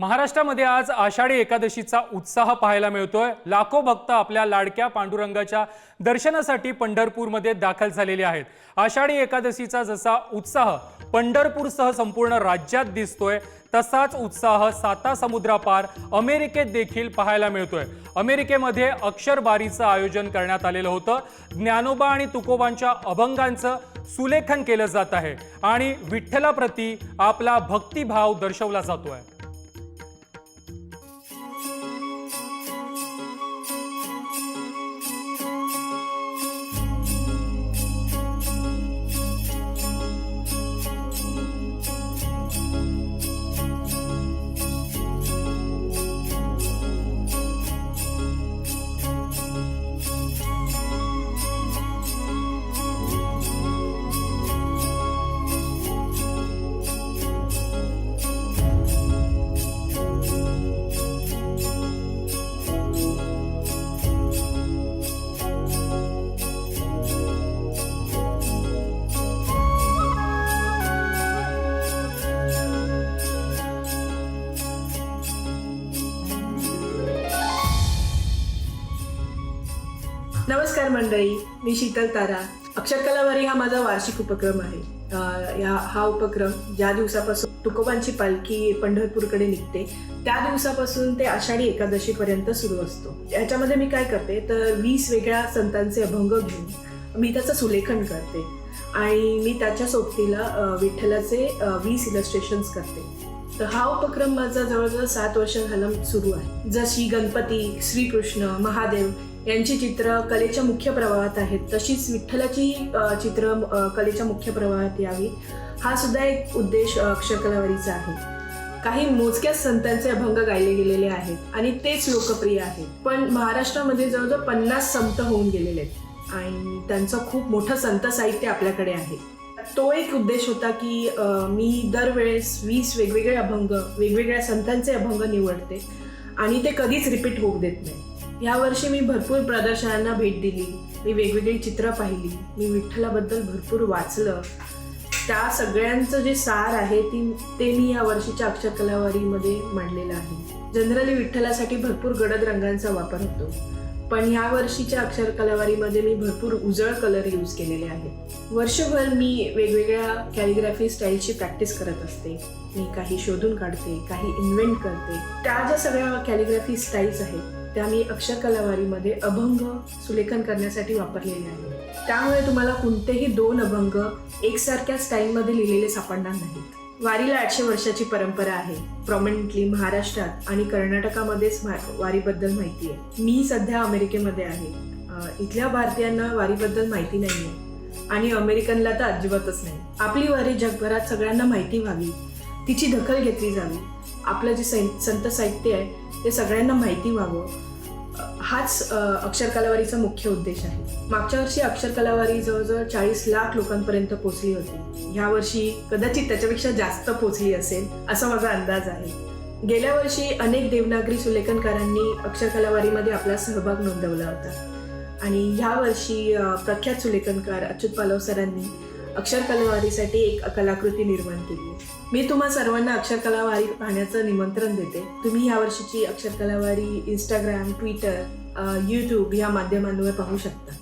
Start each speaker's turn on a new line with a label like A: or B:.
A: महाराष्ट्रामध्ये आज आषाढी एकादशीचा उत्साह पाहायला मिळतोय. लाखो भक्त आपल्या लाडक्या पांडुरंगाच्या दर्शनासाठी पंढरपूरमध्ये दाखल झालेले आहेत. आषाढी एकादशीचा जसा उत्साह पंढरपूरसह संपूर्ण राज्यात दिसतोय तसाच उत्साह साता समुद्रापार अमेरिकेत देखील पाहायला मिळतोय. अमेरिकेमध्ये अक्षरबारीचं आयोजन करण्यात आलेलं होतं. ज्ञानोबा आणि तुकोबांच्या अभंगांचं सुलेखन केलं जात आहे आणि विठ्ठलाप्रती आपला भक्तिभाव दर्शवला जातोय.
B: नमस्कार मंडळी मी शीतल तारा. अक्षरकलावारी हा माझा वार्षिक उपक्रम आहे. या हा उपक्रम ज्या दिवसापासून तुकोबांची पालखी पंढरपूरकडे निघते त्या दिवसापासून ते आषाढी एकादशीपर्यंत सुरू असतो. याच्यामध्ये मी काय करते तर वीस वेगळ्या संतांचे अभंग घेऊन मी त्याचं सुलेखन करते आणि मी त्याच्या सोबतीला विठ्ठलाचे वीस इलस्ट्रेशन्स करते. तर हा उपक्रम माझा जवळजवळ सात वर्ष झालं सुरू आहे. जशी गणपती श्रीकृष्ण महादेव यांची चित्र कलेच्या मुख्य प्रवाहात आहेत. तशीच विठ्ठलाची चित्र कलेच्या मुख्य प्रवाहात यावी. हा सुद्धा एक उद्देश अ, अक्षरकलावारीचा आहे. काही मोजक्याच संतांचे अभंग गायले गेलेले आहेत आणि तेच लोकप्रिय आहेत पण महाराष्ट्रामध्ये जवळजवळ पन्नास संत होऊन गेलेले आहेत. आणि त्यांचं खूप मोठं संत साहित्य आपल्याकडे आहे. तो एक उद्देश होता की मी दरवेळेस वीस वेगवेगळे अभंग वेगवेगळ्या संतांचे अभंग निवडते आणि ते कधीच रिपीट होऊ देत नाही. यावर्षी मी भरपूर प्रदर्शनांना भेट दिली. मी वेगवेगळी चित्रं पाहिली. मी विठ्ठलाबद्दल भरपूर वाचलं. त्या सगळ्यांचं जे सार आहे ती ते मी या वर्षीच्या अक्षरकलावारीमध्ये मांडलेलं आहे. जनरली विठ्ठलासाठी भरपूर गडद रंगांचा वापर होतो. पण या वर्षीच्या अक्षरकलावारीमध्ये मी भरपूर उजळ कलर यूज केलेले आहेत. वर्षभर मी वेगवेगळ्या कॅलिग्राफी स्टाईलची प्रॅक्टिस करत असते. मी काही शोधून काढते काही इन्व्हेंट करते. त्या ज्या सगळ्या कॅलिग्राफी स्टाईल्स आहेत त्या मी अक्षरकलावारीमध्ये अभंग सुलेखन करण्यासाठी वापरलेले आहे त्यामुळे तुम्हाला कोणतेही दोन अभंग एकसारख्या स्टाईलमध्ये लिहिलेले सापडणार नाहीत. वारीला आठशे वर्षाची परंपरा आहे. प्रॉमिनंटली महाराष्ट्रात आणि कर्नाटकामध्येच वारीबद्दल माहिती आहे. मी सध्या अमेरिकेमध्ये आहे. इथल्या भारतीयांना वारीबद्दल माहिती नाही आहे आणि अमेरिकनला तर अजिबातच नाही. आपली वारी जगभरात सगळ्यांना माहिती व्हावी. तिची दखल घेतली जावी. आपलं जे सं संत साहित्य आहे ते सगळ्यांना माहिती व्हावं. हाच अक्षर अक्षरकलावारीचा मुख्य उद्देश आहे. मागच्या वर्षी अक्षरकलावारी जवळजवळ चाळीस लाख लोकांपर्यंत पोहोचली होती. ह्या वर्षी कदाचित त्याच्यापेक्षा जास्त पोचली असेल असा माझा अंदाज आहे. गेल्या वर्षी अनेक देवनागरी सुलेखनकारांनी अक्षरकलावारीमध्ये आपला सहभाग नोंदवला होता. आणि ह्या वर्षी प्रख्यात सुलेखनकार अच्युत पालव सरांनी अक्षरकलावारीसाठी एक कलाकृती निर्माण केली. मी तुम्हा सर्वांना अक्षरकलावारी पाहण्याचं निमंत्रण देते. तुम्ही या वर्षीची अक्षरकलावारी इंस्टाग्राम ट्विटर यूट्यूब या माध्यमांवर पाहू शकता.